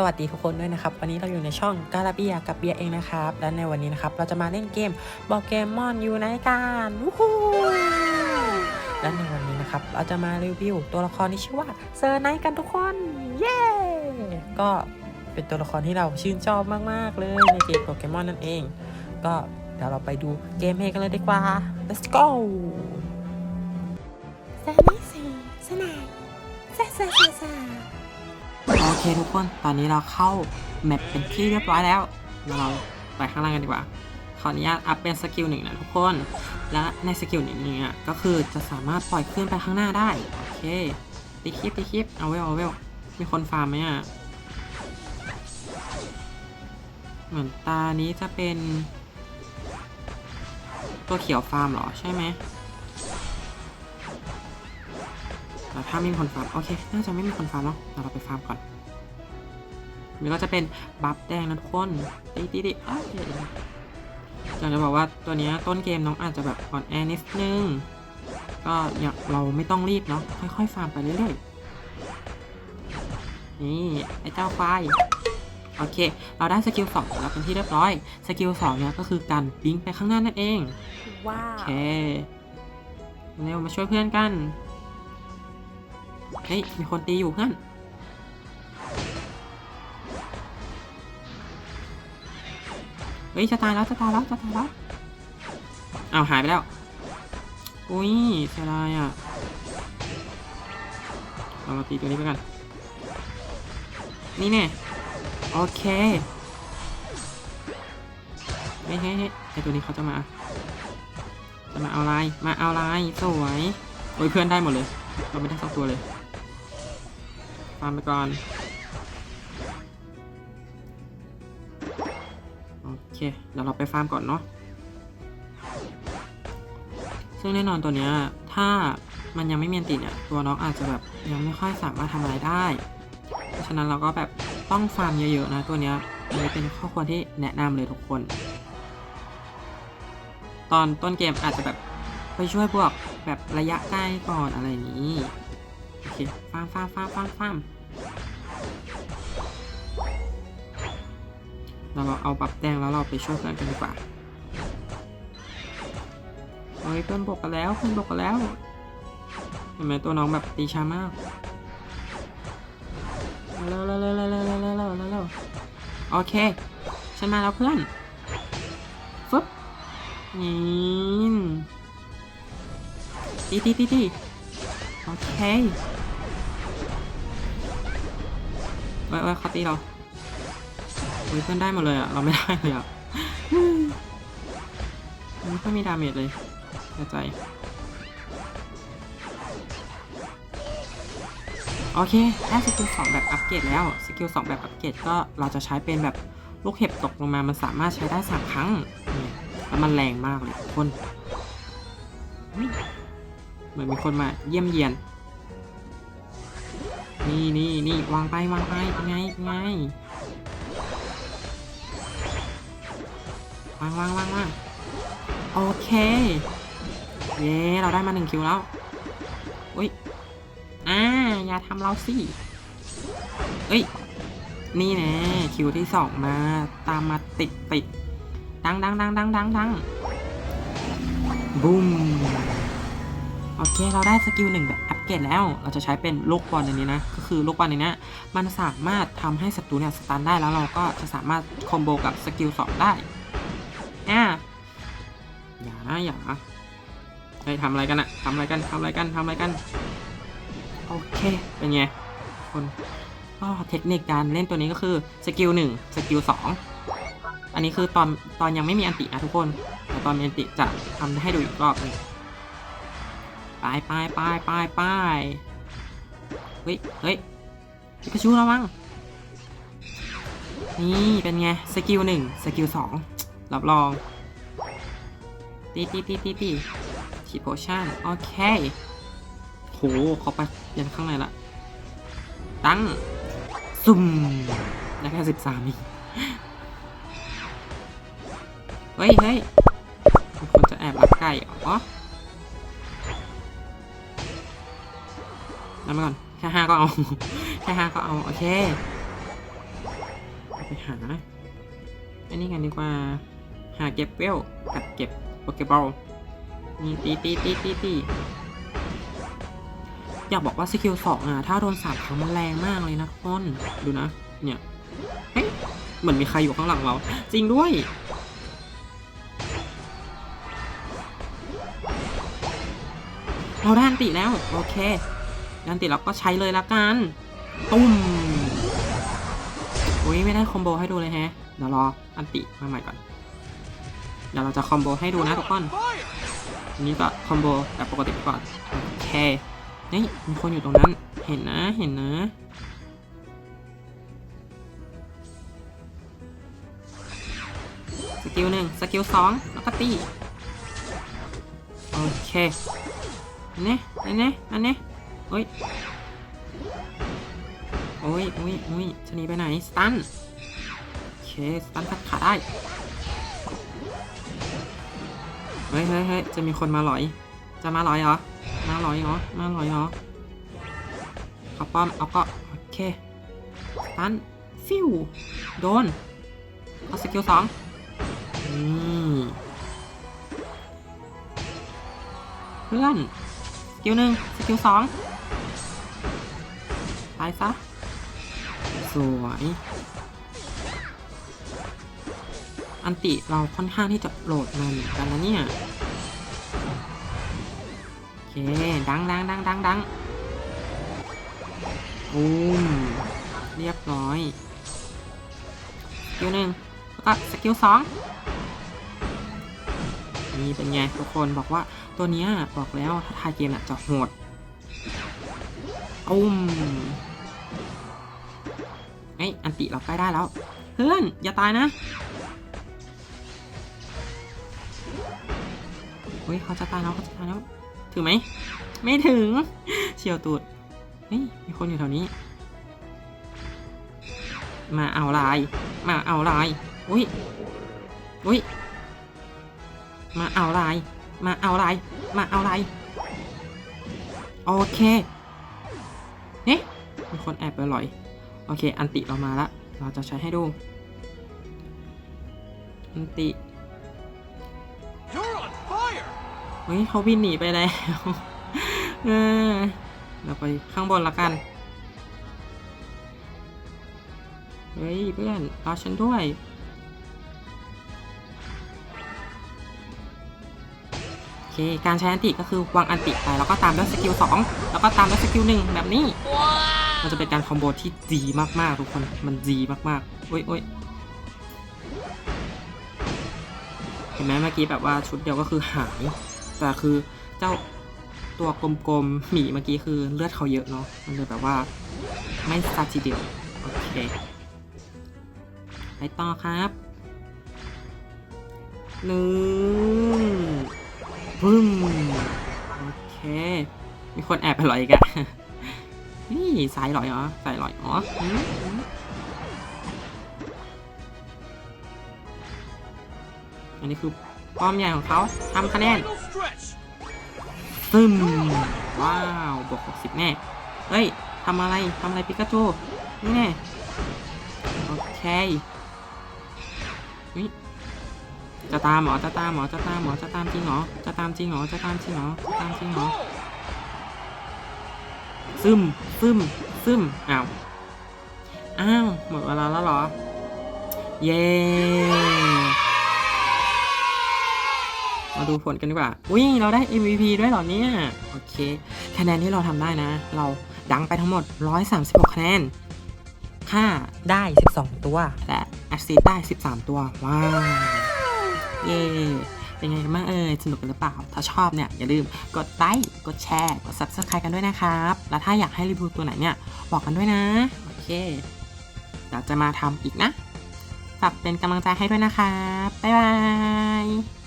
สวัสดีทุกคนด้วยนะครับ วันนี้เราอยู่ในช่องกาลาเบียกับเบียเองนะครับ และในวันนี้นะครับ เราจะมาเล่นเกมบอกเกมมอนอยู่ในการวู้ฮู้และในวันนี้นะครับ เราจะมารีวิวตัวละครที่ชื่อว่าเซอร์ไนท์กันทุกคน เย้ ก็เป็นตัวละครที่เราชื่นชอบมาก ๆ เลยในเกมโปเกมอนนั่นเอง ก็เดี๋ยวเราไปดูเกมเพลย์กันเลยดีกว่า let's go สนิสีสนายซาซาซาซาโอ เคทุกคน ตอนนี้เราเข้าแมปเป็นที่เรียบร้อยแล้ว เราไปข้างล่างกันดีกว่า ขออนุญาตอัพเป็นสกิลหนึ่งนะทุกคน และในสกิลหนึ่งเนี่ยก็คือจะสามารถปล่อยขึ้นไปข้างหน้าได้ โอเคตีคลิปตีคลิปเอาเวลเอาเวลมีคนฟาร์มไหมอะ เหมือนตานี้จะเป็น ตัวเขียวฟาร์มเหรอใช่ไหมแต่ถ้าไม่มีคนฟาร์ม โอเค น่าจะไม่มีคนฟาร์มเนาะเดี๋ยวเราไปฟาร์มก่อน นี่ก็จะเป็นบัฟแดงนะทุกคนตีตีตีอ้าวอยากจะบอกว่าตัวเนี้ยต้นเกมน้องอาจจะแบบอ่อนแอนิดนึง ก็อยากเราไม่ต้องรีบเนาะค่อยๆฟาร์มไปเรื่อยๆ นี่ ไอ้เจ้าควายโอเค เราได้สกิลสองแล้วเป็นที่เรียบร้อย สกิลสองเนี่ยก็คือการบิงไปข้างหน้านั่นเอง ว้าโอวเคเร็วมาช่วยเพื่อนกัน เฮ้ย มีคนตีอยู่เพื่อน ฮ้ยจะตายแล้วจะตายแล้วจะตายแล้วเอ้าหายไปแล้ว อุ้ยเสียดายอะเรามาตีตัวนี้ไปกัน นี่แน่โอเคเฮ้ยเฮ้ยเฮ้ยไอตัวนี้เขาจะมา จะมาเอาลาย มาเอาลายสวยโอ้ยเพื่อนได้หมดเลยเราไม่ได้สักตัวเลยฟาร์มไปก่อน เคเดี๋ยวเราไปฟาร์มก่อนเนาะซึ่งแน่นอนตัวเนี้ยถ้ามันยังไม่มีอันติเนี่ยตัวน้องอาจจะแบบยังไม่ค่อยสามารถทำอะไรได้ เพราะฉะนั้นเราก็แบบต้องฟาร์มเยอะๆนะตัวเนี้ยอันนี้เป็นข้อควรที่แนะนำเลยทุกคน ตอนต้นเกมอาจจะแบบไปช่วยพวกแบบระยะใกล้ก่อนอะไรอย่างนี้ โอเคฟาร์มฟาร์มฟาร์มฟาร์มฟาร์ม เราเราเอาปรับแดงแล้วเราไปช่วยเพื่อนกันดีกว่าเฮ้ยเพื่อนบกกันแล้วเพื่อนบกกันแล้วเห็นไหมตัวน้องแบบตีช้ามากเร็วเร็วเร็วเร็วเร็วเร็วเร็วเร็วเร็วเร็วโอเคฉันมาแล้วเพื่อนฟึบนี่ตีตีตีตีโอเคไว้ไว้เขาตีเรา เฮ้ยเพื่อนได้หมดเลยอะเราไม่ได้เลยอะมันไม่ค่อยมีดาเมจเลยเสียใจ โอเคได้สกิลสองแบบอัปเกรดแล้ว สกิลสองแบบอัปเกรดก็เราจะใช้เป็นแบบลูกเห็บตกลงมา มันสามารถใช้ได้สามครั้ง แล้วมันแรงมากเลยทุกคน เหมือนมีคนมาเยี่ยมเยียน นี่นี่นี่วางไปวางไปเป็นไงเป็นไง วางวางวางวางโอเค เย้เราได้มาหนึ่งคิวแล้วอุ้ยอ่าอย่าทำเราสิเอ้ย นี่แน่คิวที่สองมาตามมาติดติดดังดังดังดังดังดังบูมโอเค เราได้สกิลหนึ่งแบบอัปเกรดแล้ว เราจะใช้เป็นลูกบอลในนี้นะ ก็คือลูกบอลในนี้มันสามารถทำให้ศัตรูเนี่ยสตันได้แล้วเราก็จะสามารถคอมโบกับสกิลสองได้ อ่าอย่านะอย่านะเฮ้ยทำอะไรกันอะทำอะไรกันทำอะไรกันทำอะไรกัน โอเค เป็นไง คนก็เทคนิคการเล่นตัวนี้ก็คือสกิลหนึ่งสกิลสองอันนี้คือตอนตอนยังไม่มีอันตินะทุกคน แต่ตอนมีอันติจะทำให้ดูอีกรอบหนึงไปไปไปไปไปเฮ้ยเฮ้ยพิกาชูระวัง นี่เป็นไง สกิลหนึ่งสกิลสอง รับรองตีตีตีตีตีฉีดโพชั่นโอเคโหเขาไปยันข้างในละตั้งซุ่มได้แค่สิบสามอีกเฮ้ยเฮ้ยคนจะแอบลักไก่เหรอนั่นมาก่อน แค่ห้าก็เอา แค่ห้าก็เอา โอเค ไปหา อันนี้กันดีกว่า หาเก็บเวลกับเก็บโปเกบอลนี่ตีตีตีตีตีอยากบอกว่าสกิลสองอะถ้าโดนสาบครั้งมันแรงมากเลยนะทุกคนดูนะ เนี่ยเฮ้ยเหมือนมีใครอยู่ข้างหลังเรา จริงด้วย เราได้อันติแล้ว โอเคด้อันติเราก็ใช้เลยละกัน ตุ้มโอ้ยไม่ได้คอมโบให้ดูเลยแฮะเดี๋ยวรออันติมาใหม่ก่อน เดี๋ยวเราจะคอมโบให้ดูนะทุกคนนี้ก็คอมโบแบบปกติก่อนโอเคนี่มีคนอยู่ตรงนั้น เห็นนะเห็นนะสกิลหนึ่งสกิลสองแล้วก็ตีโอเคอันนี้อันนี้อันนี้โอ้ยโอ้ยโอ้ยโอ้ยชนีไปไหนสตันโอเคสตันขัดขาได้ เฮ้ยเฮ้ยเฮ้ยจะมีคนมาหลอย จะมาหลอยเหรอ มาหลอยเหรอ มาหลอยเหรอ เอาป้อม เอาก็โอเคตันฟิวโดน เอาสกิลสองนี่เพื่อน สกิลหนึ่งสกิลสองตายซะ สวย อันติเราค่อนข้างที่จะโหลดมาเหมือนกันนะเนี่ย โอเค ดังดังดังดังดังบูมเรียบร้อย สกิลหนึ่งแล้วก็สกิลสองนี่เป็นไงทุกคนบอกว่าตัวเนี้ยบอกแล้วถ้าทายเกมอะจะโหดอุ้มเอ้ยอันติเราใกล้ได้แล้ว เพื่อน อย่าตายนะ ฮ้ยเขาจะตายแล้วเขาจะตายแล้ว ถึงไหม ไม่ถึง เฉียวตูด เฮ้ย มีคนอยู่แถวนี้ มาเอาลาย มาเอาลาย อุ้ย อุ้ย มาเอาลาย มาเอาลาย มาเอาลาย โอเคเอ๊ะมีคนแอบไปลอย โอเค อันติเรามาละ เราจะใช้ให้ดู อันติ เฮ้ยเขาบินหนีไปแล้ว เออ เราไปข้างบนละกัน เฮ้ยเพื่อนรอฉันด้วย โอเค การใช้อันติก็คือวางอันติไป แล้วก็ตามด้วยสกิล2แล้วก็ตามด้วยสกิล1แบบนี้ มันจะเป็นการคอมโบที่ดีมากๆ ทุกคน มันดีมากๆโอ้ยโอ้ยเห็นไหมเมื่อกี้แบบว่าชุดเดียวก็คือหาย แต่คือเจ้าตัวกลมๆหมีเมื่อกี้คือเลือดเขาเยอะเนาะมันเลยแบบว่าไม่ซาทีเดียว โอเคไปต่อครับหนึ่งบึ้มโอเค มีคนแอบไปหลอยอีกอะนี่สายหลอยเหรอสายหลอยอ๋ออันนี้คือป้อมใหญ่ของเขาทำคะแนน ซึมว้าวบวก60แน่เฮ้ยทำอะไรทำอะไรปิกาจูนี่แน่โอเคเฮ้ยจะตามหรอจะตามหรอจะตามหรอจะตามจริงเหรอจะตามจริงเหรอจะตามจริงเหรอจะตามจริงเหรอซึมซึมซึมอ้าวอ้าวหมดเวลาแล้วหรอ เย้ มาดูผลกันดีกว่า อุ้ยเราได้ MVP ด้วยเหรอเนี่ย โอเค คะแนนที่เราทำได้นะ เราดังไปทั้งหมด 136 คะแนนค่าได้ 12 ตัว และแอสซิสได้ 13 ตัว ว้าว เย้เป็นไงกันบ้างเอ่ยสนุกกันหรือเปล่า ถ้าชอบเนี่ย อย่าลืมกดไลค์ กดแชร์ กด subscribe กันด้วยนะครับ แล้วถ้าอยากให้รีวิวตัวไหนเนี่ย บอกกันด้วยนะ โอเคเดี๋ยวจะมาทำอีกนะฝากเป็นกำลังใจให้ด้วยนะครับ บ๊ายบาย